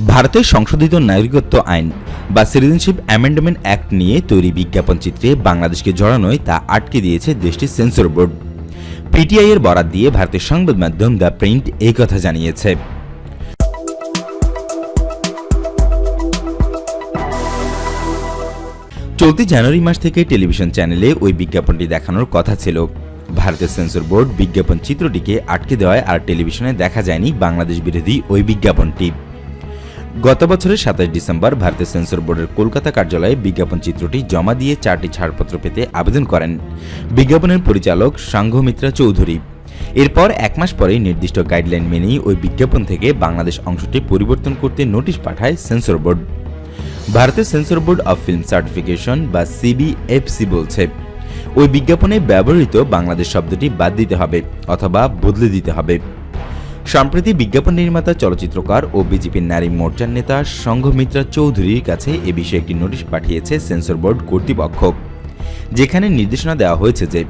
ভারতের সংশোধিত নাগরিকত্ব আইন বা সিটিজেনশিপ অ্যামেন্ডমেন্ট অ্যাক্ট নিয়ে তৈরি বিজ্ঞাপন চিত্রে বাংলাদেশকে জড়ানোয় তা আটকে দিয়েছে দেশটির সেন্সর বোর্ড। পিটিআই এর বরাত দিয়ে ভারতের সংবাদ মাধ্যম দ্য প্রিন্ট এই কথা জানিয়েছে। চলতি জানুয়ারি মাস থেকে টেলিভিশন চ্যানেলে ওই বিজ্ঞাপনটি দেখানোর কথা ছিল। ভারতের সেন্সর বোর্ড বিজ্ঞাপন চিত্রটিকে আটকে দেওয়ায় আর টেলিভিশনে দেখা যায়নি বাংলাদেশ বিরোধী ওই বিজ্ঞাপনটি। গত বছরের সাতাশ ডিসেম্বর ভারতের সেন্সর বোর্ডের কলকাতা কার্যালয়ে বিজ্ঞাপন চিত্রটি জমা দিয়ে চারটি ছাড়পত্র পেতে আবেদন করেন। বিজ্ঞাপনের পরিচালক সাংঘমিত্রা চৌধুরী। এরপর এক মাস পরেই নির্দিষ্ট গাইডলাইন মেনেই ওই বিজ্ঞাপন থেকে বাংলাদেশ অংশটি পরিবর্তন করতে নোটিশ পাঠায় সেন্সর বোর্ড। ভারতের censor board of film certification বা সিবিএফসি বলছে, ওই বিজ্ঞাপনে ব্যবহৃত বাংলাদেশ শব্দটি বাদ দিতে হবে অথবা বদলে দিতে হবে। সম্প্রতি বিজ্ঞাপন নির্মাতা, চলচ্চিত্রকার ও বিজেপির নারী মোর্চার নেতা সংঘমিত্রা চৌধুরীর কাছে এ বিষয়ে একটি নোটিশ পাঠিয়েছে সেন্সর বোর্ড কর্তৃপক্ষ। যেখানে নির্দেশনা দেওয়া হয়েছে যে,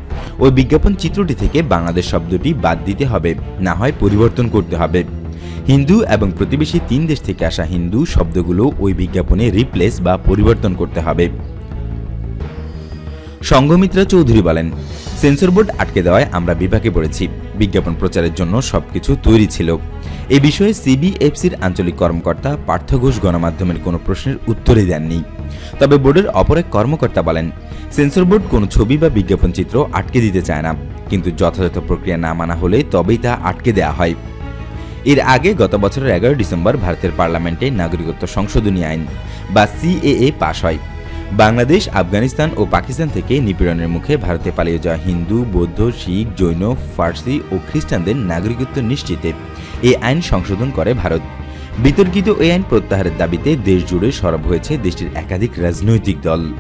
ওই বিজ্ঞাপন চিত্রটি থেকে বাংলাদেশ শব্দটি বাদ দিতে হবে, না হয় পরিবর্তন করতে হবে। হিন্দু এবং প্রতিবেশী তিন দেশ থেকে আসা হিন্দু শব্দগুলো ওই বিজ্ঞাপনে রিপ্লেস বা পরিবর্তন করতে হবে। সংঘমিত্রা চৌধুরী বলেন সেন্সর বোর্ড আটকে দেওয়ায় আমরা বিপাকে পড়েছি। বিজ্ঞাপন প্রচারের জন্য সবকিছু তৈরি ছিল। এ বিষয়ে সিবিএফসির আঞ্চলিক কর্মকর্তা পার্থ ঘোষ গণমাধ্যমের কোনো প্রশ্নের উত্তরই দেননি। তবে বোর্ডের অপর এক কর্মকর্তা বলেন সেন্সর বোর্ড কোনো ছবি বা বিজ্ঞাপন চিত্র আটকে দিতে চায় না। কিন্তু যথাযথ প্রক্রিয়া না মানা হলে তবেই তা আটকে দেওয়া হয়। এর আগে গত বছরের এগারো ডিসেম্বর ভারতের পার্লামেন্টে নাগরিকত্ব সংশোধনী আইন বা সিএএ পাশ হয়। বাংলাদেশ, আফগানিস্তান ও পাকিস্তান থেকে নিপীড়নের মুখে ভারতে পালিয়ে যাওয়া হিন্দু, বৌদ্ধ, শিখ, জৈন, ফার্সি ও খ্রিস্টানদের নাগরিকত্ব নিশ্চিতে। এই আইন সংশোধন করে ভারত। বিতর্কিত এই আইন প্রত্যাহারের দাবিতে দেশজুড়ে সরব হয়েছে দেশটির একাধিক রাজনৈতিক দল।